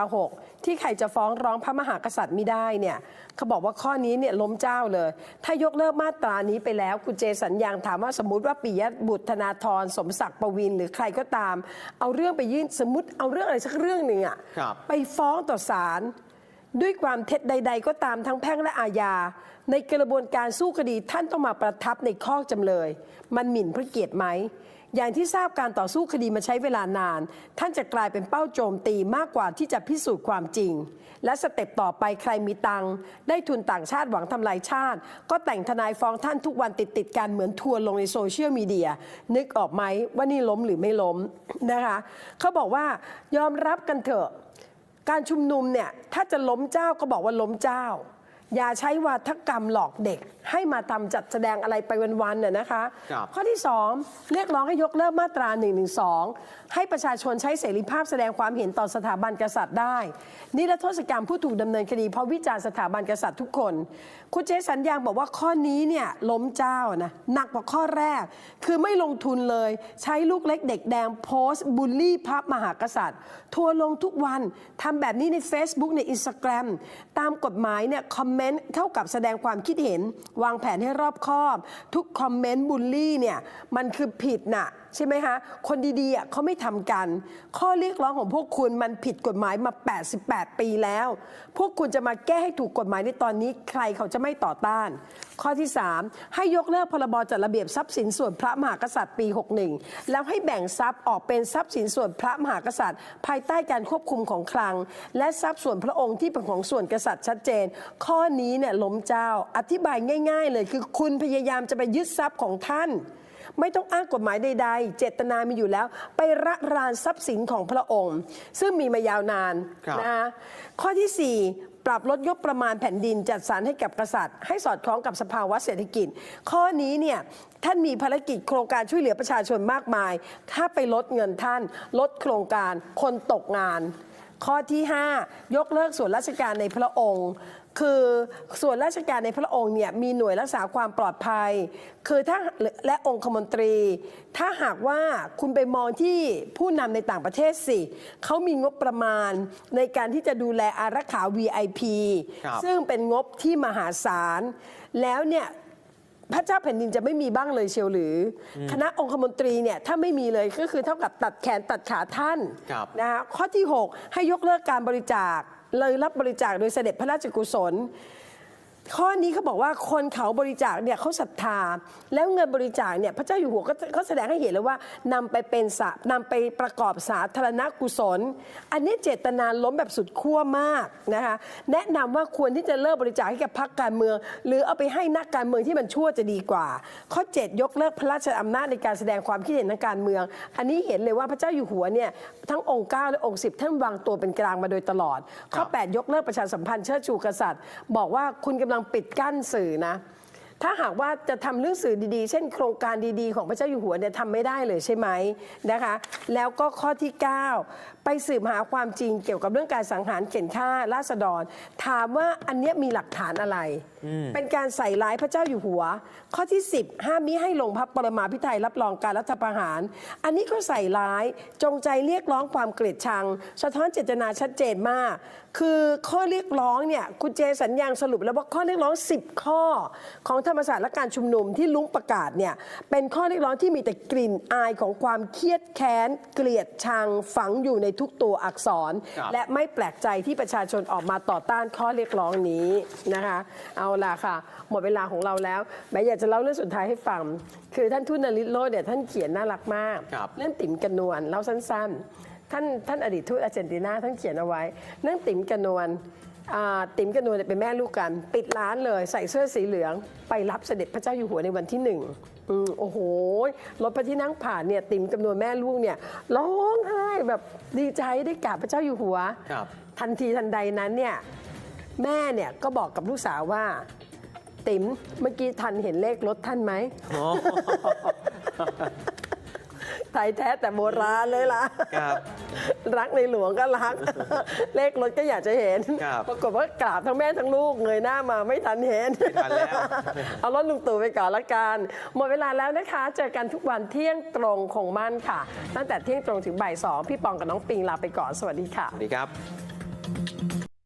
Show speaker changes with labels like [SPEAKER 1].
[SPEAKER 1] าหกที่ใครจะฟ้องร้องพระมหากษัตริย์ไม่ได้เนี่ยเขาบอกว่าข้อนี้เนี่ยล้มเจ้าเลย ถ้ายกเลิกมาตรานี้ไปแล้วคุณเจสัญญางถามว่าสมมติว่าปิยบุตรธนาธรสมศักดิ์ประวินหรือใครก็ตาม เอาเรื่องไปยื่นสมมติเอาเรื่องอะไรสักเรื่องหนึ่งอะ
[SPEAKER 2] ครับ
[SPEAKER 1] ไปฟ้องต่อศาลด้วยความเท็จใด ๆ ก็ตามทั้งแพ่งและอาญา ในกระบวนการสู้คดีท่านต้องมาประทับในข้อจำเลย มันหมิ่นพระเกียรติไหม อย่างที่ทราบการต่อสู้คดีมาใช้เวลานาน ท่านจะกลายเป็นเป้าโจมตีมากกว่าที่จะพิสูจน์ความจริง และสเต็ปต่อไปใครมีตังค์ได้ทุนต่างชาติหวังทำลายชาติ ก็แต่งทนายฟ้องท่านทุกวันติดติดกันเหมือนทัวร์ลงในโซเชียลมีเดียนึกออกไหมว่านี่ล้มหรือไม่ล้มนะคะเขาบอกว่ายอมรับกันเถอะ การชุมนุมเนี่ยถ้าจะล้มเจ้าก็บอกว่าล้มเจ้า อย่าใช้วาทกรรมหลอกเด็ก ให้มาทำจัดแสดงอะไรไปวันๆน่ะนะคะ
[SPEAKER 2] ครับ
[SPEAKER 1] ข้อที่ 2 เรียกร้องให้ยกเลิกมาตรา1นึให้ประชาชนใช้เสรีภาพแสดงความเห็นต่อสถาบันกษัตริย์ได้ นิรโทษกรรมผู้ถูกดำเนินคดีเพราะวิจารณ์สถาบันกษัตริย์ทุกคน คุณเจสัญญางบอกว่าข้อนี้เนี่ยล้มเจ้านะหนักกว่าข้อแรก คือไม่ลงทุนเลยใช้ลูกเล็กเด็กแดงโพสต์บูลลี่พระมหากษัตริย์ ทัวร์ลงทุกวันทำแบบนี้ใน Facebook ใน Instagram ตามกฎหมายเนี่ยคอมเมนต์เท่ากับแสดงความคิดเห็น วางแผนให้รอบคอบ ทุกคอมเมนต์บูลลี่เนี่ยมันคือผิดน่ะใช่ไหมคะคนดีๆอะเขาไม่ทำกัน ข้อเรียกร้องของพวกคุณมันผิดกฎหมายมา 88 ปีแล้ว พวกคุณจะมาแก้ให้ถูกกฎหมายในตอนนี้ใครเขาจะไม่ต่อต้าน ข้อที่ 3 ให้ยกเลิกพรบจัดระเบียบทรัพย์สินส่วนพระมหากษัตริย์ปี 61 แล้วให้แบ่งทรัพย์ออกเป็นทรัพย์สินส่วนพระมหากษัตริย์ ภายใต้การควบคุมของคลัง และทรัพย์ส่วนพระองค์ที่เป็นของส่วนกษัตริย์ชัดเจน ข้อนี้เนี่ยล้มเจ้าอธิบายง่าย ๆ เลย คือคุณพยายามจะไปยึดทรัพย์ของท่าน ไม่ต้องอ้างกฎหมายใด ๆ เจตนามีอยู่แล้ว ไประรานทรัพย์สินของพระองค์ ซึ่งมีมายาวนาน
[SPEAKER 2] ครับ
[SPEAKER 1] นะคะข้อทีสี่4ปรับลดงบประมาณแผ่นดินจัดสรรให้กับกษัตริย์ ให้สอดคล้องกับสภาวะเศรษฐกิจ ข้อนี้เนี่ยท่านมีภารกิจโครงการช่วยเหลือประชาชนมากมาย ถ้าไปลดเงินท่าน ลดโครงการคนตกงาน ข้อที่ 5 ยกเลิกส่วนราชการในพระองค์ คือส่วนราชการในพระองค์เนี่ยมีหน่วยรักษาความปลอดภัย คือถ้าและองคมนตรี ถ้าหากว่าคุณไปมองที่ผู้นำในต่างประเทศสิเขามีงบประมาณในการที่จะดูแลอารักขา VIP
[SPEAKER 2] ครับ
[SPEAKER 1] ซึ่งเป็นงบที่มหาศาล แล้วเนี่ยพระเจ้าแผ่นดินจะไม่มีบ้างเลยเชียวหรืออคณะองคมนตรีเนี่ยถ้าไม่มีเลยก็คือเท่ากับตัดแขนตัดขาท่าน
[SPEAKER 2] ครับ
[SPEAKER 1] นะคะข้อที่ 6 ให้ยกเลิกการบริจาค เลยรับบริจาคโดยเสด็จพระราชกุศล ข้อนี้เขาบอกว่าคนเขาบริจาคเนี่ยเขาศรัทธา แล้วเงินบริจาคเนี่ยพระเจ้าอยู่หัวก็ก็แสดงให้เห็นเลยว่านำไปเป็นสะนำไปประกอบสาธารณกุศล อันนี้เจตนาล้มแบบสุดขั้วมากนะคะแนะนำว่าควรที่จะเลิกบริจาคให้กับพรรคการเมือง หรือเอาไปให้นักการเมืองที่มันชั่วจะดีกว่า ข้อ 7 ยกเลิกพระราชอำนาจในการแสดงความคิดเห็นทางการเมือง อันนี้เห็นเลยว่าพระเจ้าอยู่หัวเนี่ยทั้งองค์เก้าและองค์สิบท่านวางตัวเป็นกลางมาโดยตลอด ข้อ 8 ยกเลิกประชาสัมพันธ์เชิดชูกษัตริย์ บอกว่าคุณกำลังปิดกั้นสื่อนะ ถ้าหากว่าจะทำเรื่องสื่อดีๆ เช่น โครงการดีๆ ของพระเจ้าอยู่หัวเนี่ยทำไม่ได้เลยใช่ไหมนะคะ แล้วก็ข้อที่ 9 ไปสืบหาความจริงเกี่ยวกับเรื่องการสังหารเข็นฆ่าราษฎร ถามว่าอันเนี้ยมีหลักฐานอะไร เป็นการใส่ร้ายพระเจ้าอยู่หัว ข้อที่ 10 ห้ามมิให้ลงพระปรมาภิไธยรับรองการรัฐประหาร อันนี้ก็ใส่ร้ายจงใจเรียกร้องความเกลียดชัง สะท้อนเจตนาชัดเจนมาก คือข้อเรียกร้องเนี่ยคุณเจสัญญางสรุปแล้วว่าข้อเรียกร้อง 10 ข้อของธรรมศาสตร์และการชุมนุมที่ลุงประกาศเนี่ยเป็นข้อเรียกร้องที่มีแต่กลิ่นอายของความเครียดแค้น เกลียดชังฝังอยู่ในทุกตัวอักษร
[SPEAKER 2] ครับ
[SPEAKER 1] และไม่แปลกใจที่ประชาชนออกมาต่อต้านข้อเรียกร้องนี้นะคะ เอาล่ะค่ะ หมดเวลาของเราแล้วแม่อยากจะเล่าเรื่องสุดท้ายให้ฟัง คือท่านทูตนริศโรจน์เนี่ยท่านเขียนน่ารักมาก
[SPEAKER 2] ครับ
[SPEAKER 1] เรื่องติ๋มกระนวลเล่าสั้น ๆ ท่านท่านอดีตทูตอาร์เจนตินาท่านเขียนเอาไว้เรื่องติ๋มกระนวล อ่าติ๋มกระนวลเนี่ยเป็นแม่ลูกกัน ปิดร้านเลยใส่เสื้อสีเหลือง ไปรับเสด็จพระเจ้าอยู่หัวในวันที่หนึ่งอืมโอ้โหรถพระที่นั่งผ่านเนี่ยติ๋มกระนวลแม่ลูกเนี่ยร้องไห้แบบดีใจได้กราบพระเจ้าอยู่หัว
[SPEAKER 2] ครับ
[SPEAKER 1] ทันทีทันใดนั้นเนี่ยแม่เนี่ยก็บอกกับลูกสาวว่า ติ๋มเมื่อกี้ทันเห็นเลขรถท่านไหม
[SPEAKER 2] อ๋อ
[SPEAKER 1] ไทยแท้แต่โบราณเลยล่ะ
[SPEAKER 2] ครับ
[SPEAKER 1] รักในหลวงก็รัก เลขรถก็อยากจะเห็น
[SPEAKER 2] ครับ
[SPEAKER 1] ปรากฏว่ากราบทั้งแม่ทั้งลูกเงยหน้ามาไม่ทันเห็น
[SPEAKER 2] ไม่ทันแล้ว
[SPEAKER 1] เอารถลุงตู่ไปก่อนละกัน หมดเวลาแล้วนะคะ เจอกันทุกวันเที่ยงตรงคงมั่นค่ะ ตั้งแต่เที่ยงตรงถึงบ่ายสองพี่ปองกับน้องปิงลาไปก่อน สวัสดีค่ะ
[SPEAKER 2] สวัสดีครับ
[SPEAKER 1] ค่ะ